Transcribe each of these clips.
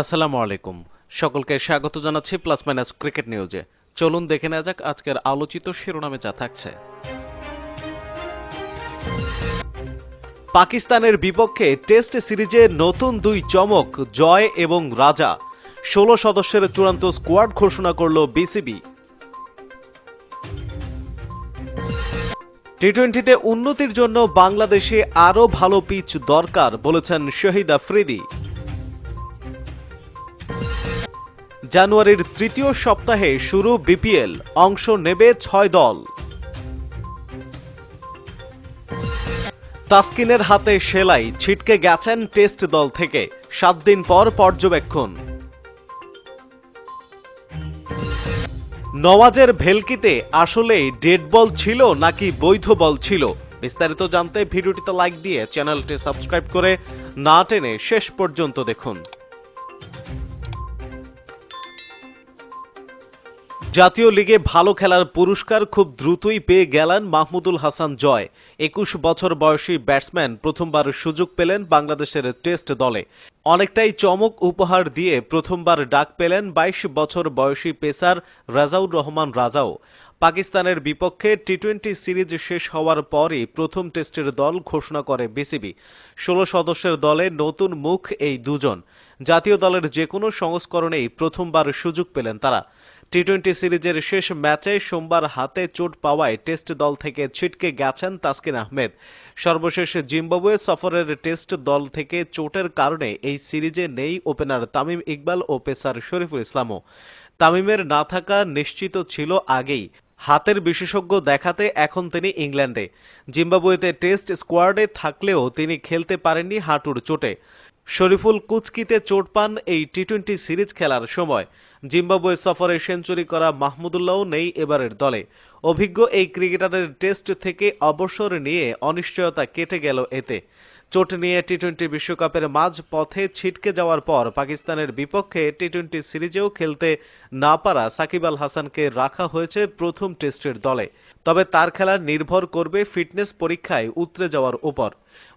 আসসালামু আলাইকুম। সকলকে স্বাগত জানাচ্ছি প্লাস মাইনাস ক্রিকেট নিউজে চলুন দেখে নেওয়া যাক আজকের আলোচিত শিরোনামে যা থাকছে। পাকিস্তানের বিপক্ষে টেস্ট সিরিজে নতুন দুই চমক, জয় এবং রাজা। ষোলো সদস্যের চূড়ান্ত স্কোয়াড ঘোষণা করল বিসিবি। টি টোয়েন্টিতে উন্নতির জন্য বাংলাদেশে আরও ভালো পিচ দরকার, বলেছেন শহীদ আফ্রিদি। জানুয়ারির তৃতীয় সপ্তাহে শুরু বিপিএল অংশ নেবে ছয় দল। তাসকিনের হাতে সেলাই, ছিটকে গেছেন টেস্ট দল থেকে, সাত দিন পর পর্যবেক্ষণ। নওয়াজের ভেলকিতে আসলে ডেড বল ছিল নাকি বৈধ বল ছিল? বিস্তারিত জানতে ভিডিওটিতে লাইক দিয়ে চ্যানেলটি সাবস্ক্রাইব করে না টেনে শেষ পর্যন্ত দেখুন। জাতীয় লিগে ভালো খেলার পুরস্কার খুব দ্রুতই পেয়ে গেলেন মাহমুদুল হাসান জয়। একুশ বছর বয়সী ব্যাটসম্যান প্রথমবার সুযোগ পেলেন বাংলাদেশের টেস্ট দলে। অনেকটাই চমক উপহার দিয়ে প্রথমবার ডাক পেলেন বাইশ বছর বয়সী পেসার রাজাউর রহমান রাজাও। পাকিস্তানের বিপক্ষে টি টোয়েন্টি সিরিজ শেষ হওয়ার পরই প্রথম টেস্টের দল ঘোষণা করে বিসিবি। ষোলো সদস্যের দলে নতুন মুখ এই দুজন। জাতীয় দলের যে কোনো সংস্করণেই প্রথমবার সুযোগ পেলেন তারা। টি টোয়েন্টি সিরিজের শেষ ম্যাচে সোমবার হাতে চোট পাওয়ায় টেস্ট দল থেকে ছিটকে গেছেন তাসকিন আহমেদ। সর্বশেষ জিম্বাবুয়ে সফরের টেস্ট দল থেকে চোটের কারণে এই সিরিজে নেই ওপেনার তামিম ইকবাল ও পেসার শরীফুল ইসলামও। তামিমের না থাকা নিশ্চিত ছিল আগেই। হাতের বিশেষজ্ঞ দেখাতে এখন তিনি ইংল্যান্ডে। জিম্বাবুয়েতে টেস্ট স্কোয়াডে থাকলেও তিনি খেলতে পারেননি হাঁটুর চোটে। শরীফুল কুচকিতে চোট পান এই টি টোয়েন্টি সিরিজ খেলার সময়। জিম্বাবুয়ে সফরে সেঞ্চুরি করা মাহমুদুল্লাহও নেই এবারের দলে। অভিজ্ঞ এই ক্রিকেটারের টেস্ট থেকে অবসর নিয়ে অনিশ্চয়তা কেটে গেল এতে। চোট নিয়ে টি টোয়েন্টি বিশ্বকাপের মাঝ পথে ছিটকে যাওয়ার পর পাকিস্তানের বিপক্ষে টি টোয়েন্টি সিরিজেও খেলতে না পারা সাকিব আল হাসানকে রাখা হয়েছে প্রথম টেস্টের দলে। তবে তার খেলা নির্ভর করবে ফিটনেস পরীক্ষায় উতরে যাওয়ার উপর।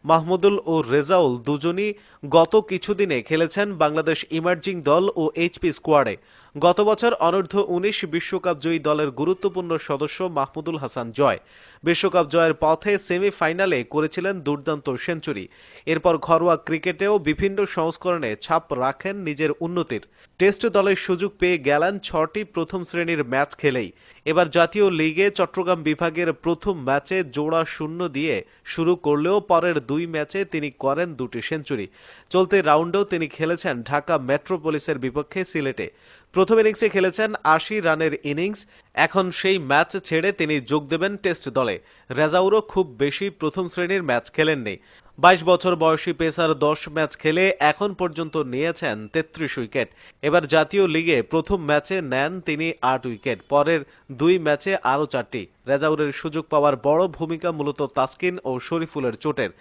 মাহমুদুল ও রেজাউল দুজনই গত কিছুদিনে খেলেছেন বাংলাদেশ ইমার্জিং দল ও এইচপি স্কোয়াডে। গত বছর অনূর্ধ্ব উনিশ বিশ্বকাপ জয়ী দলের গুরুত্বপূর্ণ সদস্য মাহমুদুল হাসান জয়। বিশ্বকাপ জয়ের পথে সেমিফাইনালে করেছিলেন দুর্দান্ত সেঞ্চুরি। এরপর ঘরোয়া ক্রিকেটেও বিভিন্ন সংস্করণে ছাপ রাখেন নিজের উন্নতির। টেস্ট দলের সুযোগ পেয়ে গেলেন ছটি প্রথম শ্রেণির ম্যাচ খেলেই। এবার জাতীয় লিগে চট্টগ্রাম বিভাগের প্রথম ম্যাচে জোড়া শূন্য দিয়ে শুরু করলেও পরের দুই ম্যাচে তিনি করেন দুটি সেঞ্চুরি। চলতি রাউন্ডেও তিনি খেলেছেন ঢাকা মেট্রোপলিসের বিপক্ষে সিলেটে। প্রথম ইনিংসে খেলেছেন আশি রানের ইনিংস। এখন সেই ম্যাচ ছেড়ে তিনি যোগ দেবেন টেস্ট দলে। রেজাউরও খুব বেশি প্রথম শ্রেণির ম্যাচ খেলেননি। বাইশ বছর বয়সী পেসার দশ ম্যাচ খেলে এখন পর্যন্ত নিয়েছেন তেত্রিশ উইকেট। এবার জাতীয় লিগে প্রথম ম্যাচে নেন তিনি আট উইকেট, পরের দুই ম্যাচে আরও চারটি। রেজাউরের সুযোগ পাওয়ার বড় ভূমিকা মূলত তাসকিন ও শরীফুলের চোটের।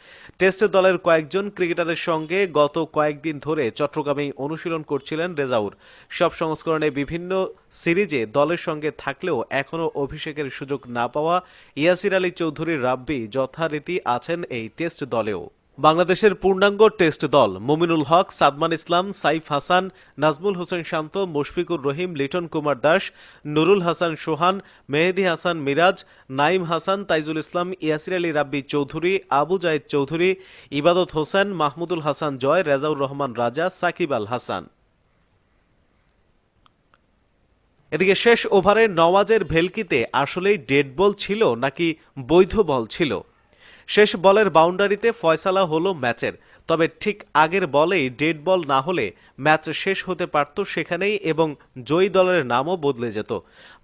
টেস্ট দলের কয়েকজন ক্রিকেটারের সঙ্গে গত কয়েকদিন ধরে চট্টগ্রামেই অনুশীলন করছিলেন রেজাউর সব সংস্করণে বিভিন্ন সিরিজে দলের সঙ্গে থাকলেও এখনও অভিষেকের সুযোগ না পাওয়া ইয়াসির আলী চৌধুরী রাব্বি যথারীতি আছেন এই টেস্ট দলেও। বাংলাদেশের পূর্ণাঙ্গ টেস্ট দল মুমিনুল হক, সাদমান ইসলাম, সাইফ হাসান, নাজমুল হোসেন শান্ত, মুশফিকুর রহিম, লিটন কুমার দাস, নুরুল হাসান সোহান, মেহেদি হাসান মিরাজ, নাইম হাসান, তাইজুল ইসলাম, ইয়াসির আলী রাব্বি চৌধুরী, আবু জায়েদ চৌধুরী, ইবাদত হোসেন, মাহমুদুল হাসান জয়, রেজাউর রহমান রাজা, সাকিব আল হাসান। এদিকে শেষ ওভারে নওয়াজের ভেলকিতে আসলেই ডেড বল ছিল নাকি বৈধ বল ছিল? শেষ বলের বাউন্ডারিতে ফয়সালা হলো ম্যাচের। তবে ঠিক আগের বলেই ডেড বল না হলে ম্যাচ শেষ হতে পারত সেখানেই এবং জয়ী দলের নামও বদলে যেত।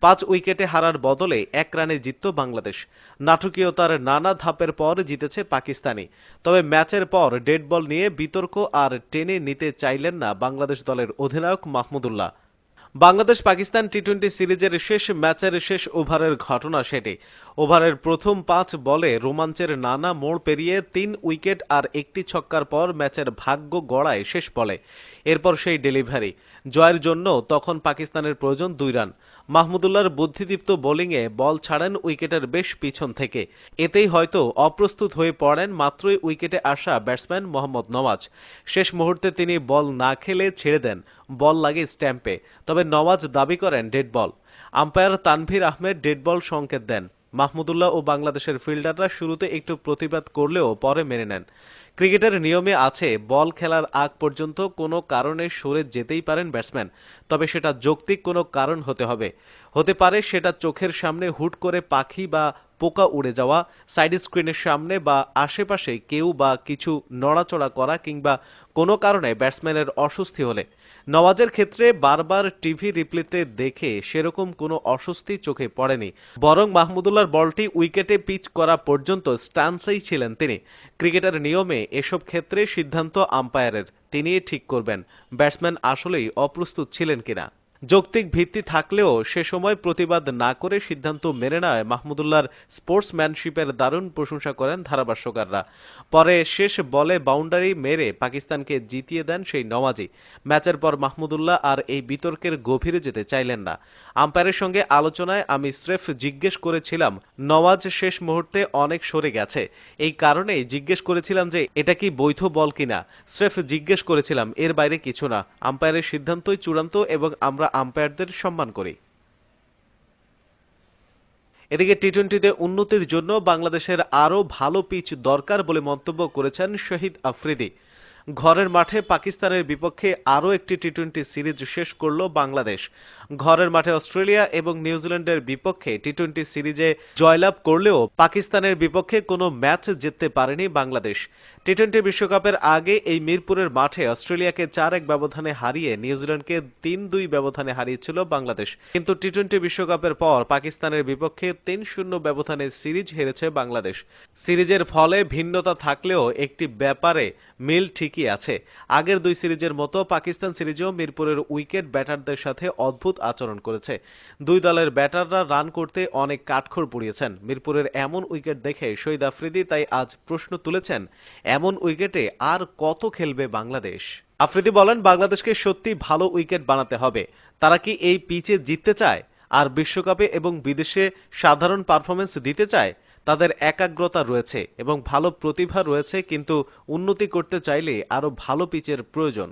পাঁচ উইকেটে হারার বদলে এক রানে জিতত বাংলাদেশ। নাটকীয়তার নানা ধাপের পর জিতেছে পাকিস্তানি। তবে ম্যাচের পর ডেড বল নিয়ে বিতর্ক আর টেনে নিতে চাইলেন না বাংলাদেশ দলের অধিনায়ক মাহমুদুল্লাহ বাংলাদেশ পাকিস্তান টি টোয়েন্টি সিরিজের শেষ ম্যাচের শেষ ওভারের ঘটনা সেটি। ওভারের প্রথম পাঁচ বলে রোমাঞ্চের নানা মোড় পেরিয়ে তিন উইকেট আর একটি ছক্কার পর ম্যাচের ভাগ্য গড়ায় শেষ বলে। এরপর সেই ডেলিভারি। জয়ের জন্য তখন পাকিস্তানের প্রয়োজন দুই রান। মাহমুদুল্লাহর বুদ্ধিদীপ্ত বোলিংয়ে বল ছাড়েন উইকেটের বেশ পিছন থেকে। এতেই হয়তো অপ্রস্তুত হয়ে পড়েন মাত্রই উইকেটে আসা ব্যাটসম্যান মোহাম্মদ নওয়াজ। শেষ মুহূর্তে তিনি বল না খেলে ছেড়ে দেন, বল লাগে স্ট্যাম্পে। তবে নওয়াজ দাবি করেন dead ball. Umpire Tanvir Ahmed dead ball সংকেত দেন। মাহমুদুল্লাহ ও বাংলাদেশের ফিল্ডাররা শুরুতে একটু প্রতিবাদ করলেও পরে মেনে নেন। ক্রিকেটের নিয়মে আছে, বল খেলার আগ পর্যন্ত কোনো কারণে সরে যেতেই পারেন ব্যাটসম্যান, তবে সেটা যৌক্তিক কোনো কারণ হতে হবে। হতে পারে সেটা চোখের সামনে হুট করে পাখি বা পোকা উড়ে যাওয়া, সাইড স্ক্রিনের সামনে বা আশেপাশে কেউ বা কিছু নড়াচড়া করা কিংবা কোনো কারণে ব্যাটসম্যানের অস্বস্তি হলে। নওয়াজের ক্ষেত্রে বারবার টিভি রিপ্লেতে দেখে সেরকম কোনো অস্বস্তি চোখে পড়েনি। বরং মাহমুদুল্লাহর বলটি উইকেটে পিচ করা পর্যন্ত স্টান্সেই ছিলেন তিনি। ক্রিকেটের নিয়মে এসব ক্ষেত্রে সিদ্ধান্ত আম্পায়ারের। তিনি ঠিক করবেন। ব্যাটসম্যান আসলেই অপ্রস্তুত ছিলেন কিনা। যৌক্তিক ভিত্তি থাকলেও সে সময় প্রতিবাদ না করে সিদ্ধান্ত মেনে নেয় মাহমুদুল্লাহর স্পোর্টসম্যানশিপের দারুণ প্রশংসা করেন ধারাভাষ্যকাররা। পরে শেষ বলে বাউন্ডারি মেরে পাকিস্তানকে জিতিয়ে দেন সেই নওয়াজি। ম্যাচের পর মাহমুদুল্লাহ আর এই বিতর্কের গভীরে যেতে চাইলেন না। আম্পায়ারের সঙ্গে আলোচনায় আমি স্রেফ জিজ্ঞেস করেছিলাম, নওয়াজ শেষ মুহূর্তে অনেক সরে গেছে। এই কারণেই জিজ্ঞেস করেছিলাম যে, এটা কি বৈধ বল কিনা? স্রেফ জিজ্ঞেস করেছিলাম, এর বাইরে কিছু না। আম্পায়ারের সিদ্ধান্তই চূড়ান্ত এবং আমরা আম্পায়ারদের সম্মান করি। এদিকে টি টোয়েন্টিতে উন্নতির জন্য বাংলাদেশের আরও ভালো পিচ দরকার বলে মন্তব্য করেছেন শহীদ আফ্রিদি। ঘরের মাঠে পাকিস্তানের বিপক্ষে আরও একটি টি টোয়েন্টি সিরিজ শেষ করল বাংলাদেশ। ঘরের মাঠে অস্ট্রেলিয়া এবং নিউজিল্যান্ডের বিপক্ষে টি টোয়েন্টি সিরিজে জয়লাভ করলেও পাকিস্তানের বিপক্ষে কোনো ম্যাচ জিততে পারেনি বাংলাদেশ। টি টোয়েন্টি বিশ্বকাপের আগে এই মিরপুরের মাঠে অস্ট্রেলিয়াকে চার এক ব্যবধানে হারিয়ে নিউজিল্যান্ডকে তিন দুই ব্যবধানে হারিয়েছিল বাংলাদেশ। কিন্তু টি টোয়েন্টি বিশ্বকাপের পর পাকিস্তানের বিপক্ষে তিন শূন্য ব্যবধানে সিরিজ হেরেছে বাংলাদেশ। সিরিজের ফলে ভিন্নতা থাকলেও একটি ব্যাপারে মিল ঠিকই আছে। আগের দুই সিরিজের মতো পাকিস্তান সিরিজেও মিরপুরের উইকেট ব্যাটারদের সাথে অদ্ভুত আচরণ করেছে। দুই দলের ব্যাটাররা রান করতে অনেক কাঠখড় পুড়িয়েছেন। মিরপুরের এমন উইকেট দেখে শহীদ আফ্রিদি তাই আজ প্রশ্ন তুলেছেন, এমন উইকেটে আর কত খেলবে বাংলাদেশ? আফ্রিদি বলেন, বাংলাদেশকে সত্যি ভালো উইকেট বানাতে হবে। তারা কি এই পিচে জিততে চায়? আর বিশ্বকাপে এবং বিদেশে সাধারণ পারফরমেন্স দিতে চায়? তাদের একাগ্রতা রয়েছে এবং ভালো প্রতিভা রয়েছে, কিন্তু উন্নতি করতে চাইলে আরও ভালো পিচের প্রয়োজন।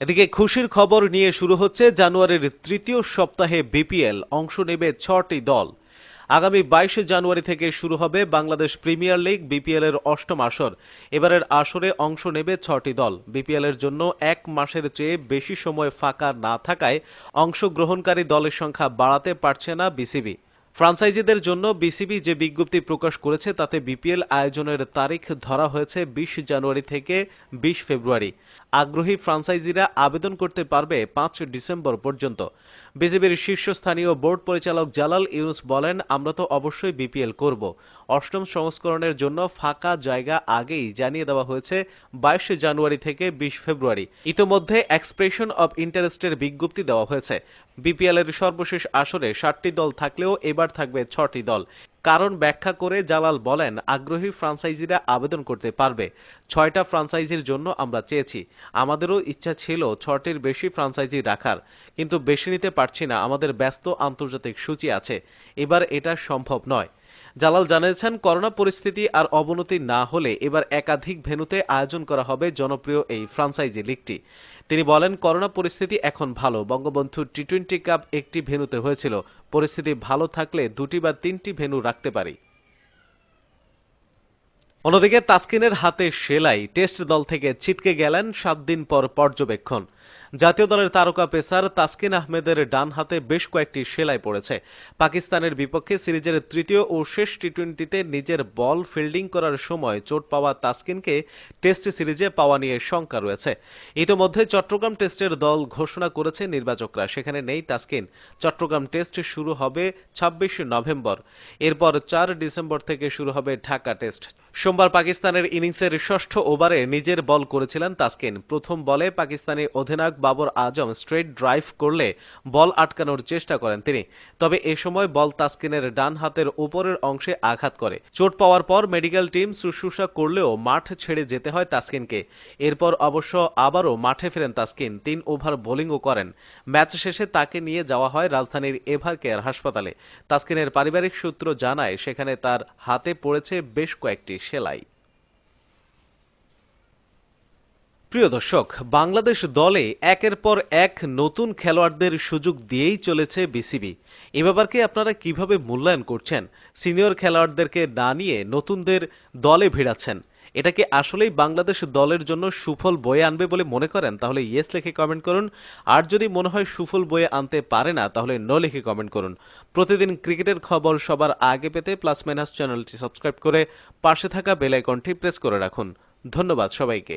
এদিকে খুশির খবর নিয়ে শুরু হচ্ছে জানুয়ারির তৃতীয় সপ্তাহে বিপিএল, অংশ নেবে ছটি দল। আগামী বাইশে জানুয়ারি থেকে শুরু হবে বাংলাদেশ প্রিমিয়ার লিগ, বিপিএল এর অষ্টম আসর। এবারের আসরে অংশ নেবে ছটি দল। বিপিএল এর জন্য এক মাসের চেয়ে বেশি সময় ফাঁকা না থাকায় অংশগ্রহণকারী দলের সংখ্যা বাড়াতে পারছে না বিসিবি। ফ্রাঞ্চাইজিদের জন্য বিসিবি যে বিজ্ঞপ্তি প্রকাশ করেছে, তাতে বিপিএল আয়োজনের তারিখ ধরা হয়েছে বিশ জানুয়ারি থেকে বিশ ফেব্রুয়ারি। আগ্রহী ফ্রাঞ্চাইজিরা আবেদন করতে পারবে পাঁচ ডিসেম্বর পর্যন্ত। বিজেপির শীর্ষস্থানীয় বোর্ড পরিচালক জালাল ইউনুস বলেন, আমরা তো অবশ্যই বিপিএল করব। অষ্টম সংস্করণের জন্য ফাঁকা জায়গা আগেই জানিয়ে দেওয়া হয়েছে বাইশে জানুয়ারি থেকে বিশ ফেব্রুয়ারি। ইতোমধ্যে এক্সপ্রেশন অব ইন্টারেস্টের বিজ্ঞপ্তি দেওয়া হয়েছে। বিপিএল এর সর্বশেষ আসরে ষাটটি দল থাকলেও এবার থাকবে ছটি দল। কারণ ব্যাখ্যা করে জালাল বলেন, আগ্রহী ফ্রাঞ্চাইজিরা আবেদন করতে পারবে। ছয়টা ফ্রাঞ্চাইজির জন্য আমরা চেয়েছি। আমাদেরও ইচ্ছা ছিল ছটির বেশি ফ্রাঞ্চাইজি রাখার, কিন্তু বেশি নিতে পারছি না। আমাদের ব্যস্ত আন্তর্জাতিক সূচি আছে। এবার এটা সম্ভব নয়। জালাল জানিয়েছেন, করোনা পরিস্থিতি আর অবনতি না হলে এবার একাধিক ভেন্যুতে আয়োজন করা হবে জনপ্রিয় এই ফ্রাঞ্চাইজি লিগটি। তিনি বলেন, করোনা পরিস্থিতি এখন ভালো। বঙ্গবন্ধু টি টোয়েন্টি কাপ একটি ভেনুতে হয়েছিল। পরিস্থিতি ভালো থাকলে দুটি বা তিনটি ভেনু রাখতে পারি। অন্যদিকে তাসকিনের হাতে সেলাই। টেস্ট দল থেকে ছিটকে গেলেন সাত দিন পর পর্যবেক্ষণ। জাতীয় দলের তারকা পেসার তাসকিন আহমেদের ডান হাতে বেশ কয়েকটি সেলাই পড়েছে। পাকিস্তানের বিপক্ষে সিরিজের তৃতীয় ও শেষ টি টোয়েন্টিতে নিজের বল ফিল্ডিং করার সময় চোট পাওয়া তাসকিনকে টেস্ট সিরিজে পাওয়া নিয়ে শঙ্কা রয়েছে। ইতোমধ্যে চট্টগ্রাম টেস্টের দল ঘোষণা করেছে নির্বাচকরা। সেখানে নেই তাসকিন। চট্টগ্রাম টেস্ট শুরু হবে ছাব্বিশ নভেম্বর। এরপর চার ডিসেম্বর থেকে শুরু হবে ঢাকা টেস্ট। সোমবার পাকিস্তানের ইনিংসের ষষ্ঠ ওভারে নিজের বল করেছিলেন তাসকিন। প্রথম বলে পাকিস্তানি অধিনায়ক বাবর আজম স্ট্রেট ড্রাইভ করলে বল আটকানোর চেষ্টা করেন তিনি। তবে এ সময় বল তাসকিনের ডান হাতের উপরের অংশে আঘাত করে। চোট পাওয়ার পর মেডিকেল টিম শুশ্রূষা করলেও মাঠ ছেড়ে যেতে হয় তাসকিনকে। এরপর অবশ্য আবারও মাঠে ফেরেন তাসকিন। তিন ওভার বোলিংও করেন। ম্যাচ শেষে তাকে নিয়ে যাওয়া হয় রাজধানীর এভার কেয়ার হাসপাতালে। তাসকিনের পারিবারিক সূত্র জানায়, সেখানে তার হাতে পড়েছে বেশ কয়েকটি সেলাই। প্রিয় দর্শক, বাংলাদেশ দলে একের পর এক নতুন খেলোয়াড়দের সুযোগ দিয়েই চলেছে বিসিবি। এ ব্যাপারকে আপনারা কীভাবে মূল্যায়ন করছেন? সিনিয়র খেলোয়াড়দেরকে না নিয়ে নতুনদের দলে ভিড়াচ্ছেন। এটাকে আসলেই বাংলাদেশ দলের জন্য সুফল বয়ে আনবে বলে মনে করেন? তাহলে ইয়েস লিখে কমেন্ট করুন। আর যদি মনে হয় সুফল বয়ে আনতে পারে না, তাহলে নো লিখে কমেন্ট করুন। প্রতিদিন ক্রিকেটের খবর সবার আগে পেতে প্লাস মাইনাস চ্যানেলটি সাবস্ক্রাইব করে পাশে থাকা বেল আইকনটি প্রেস করে রাখুন। ধন্যবাদ সবাইকে।